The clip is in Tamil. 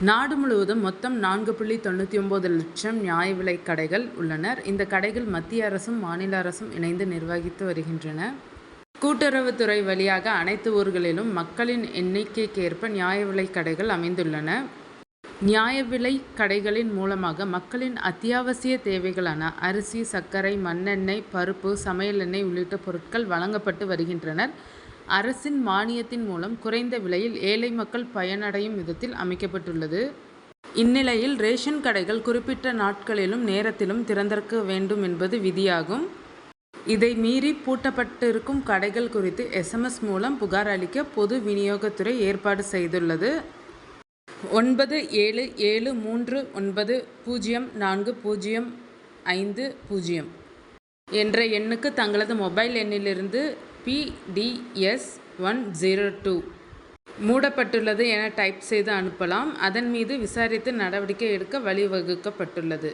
நாடு முழுவதும் மொத்தம் நான்கு புள்ளி தொண்ணூற்றி ஒம்பது லட்சம் நியாய விலை கடைகள் உள்ளனர். இந்த கடைகள் மத்திய அரசும் மாநில அரசும் இணைந்து நிர்வகித்து வருகின்றன. கூட்டுறவுத்துறை வழியாக அனைத்து ஊர்களிலும் மக்களின் எண்ணிக்கைக்கேற்ப நியாய விலை கடைகள் அமைந்துள்ளன. நியாய விலை கடைகளின் மூலமாக மக்களின் அத்தியாவசிய தேவைகளான அரிசி சர்க்கரை மண்ணெண்ணெய் பருப்பு சமையல் எண்ணெய் உள்ளிட்ட பொருட்கள் வழங்கப்பட்டு வருகின்றனர். அரசின் மானியத்தின் மூலம் குறைந்த விலையில் ஏழை மக்கள் பயனடையும் விதத்தில் அமைக்கப்பட்டுள்ளது. இந்நிலையில் ரேஷன் கடைகள் குறிப்பிட்ட நாட்களிலும் நேரத்திலும் திறந்திருக்க வேண்டும் என்பது விதியாகும். இதை மீறி பூட்டப்பட்டிருக்கும் கடைகள் குறித்து எஸ்எம்எஸ் மூலம் புகார் அளிக்க பொது விநியோகத்துறை ஏற்பாடு செய்துள்ளது. ஒன்பது ஏழு ஏழு மூன்று ஒன்பது பூஜ்ஜியம் நான்கு பூஜ்ஜியம் ஐந்து பூஜ்ஜியம் என்ற எண்ணுக்கு தங்களது மொபைல் எண்ணிலிருந்து பிடிஎஸ் ஒன் ஜீரோ டூ மூடப்பட்டுள்ளது என டைப் செய்து அனுப்பலாம். அதன் மீது விசாரித்து நடவடிக்கை எடுக்க வழிவகுக்கப்பட்டுள்ளது.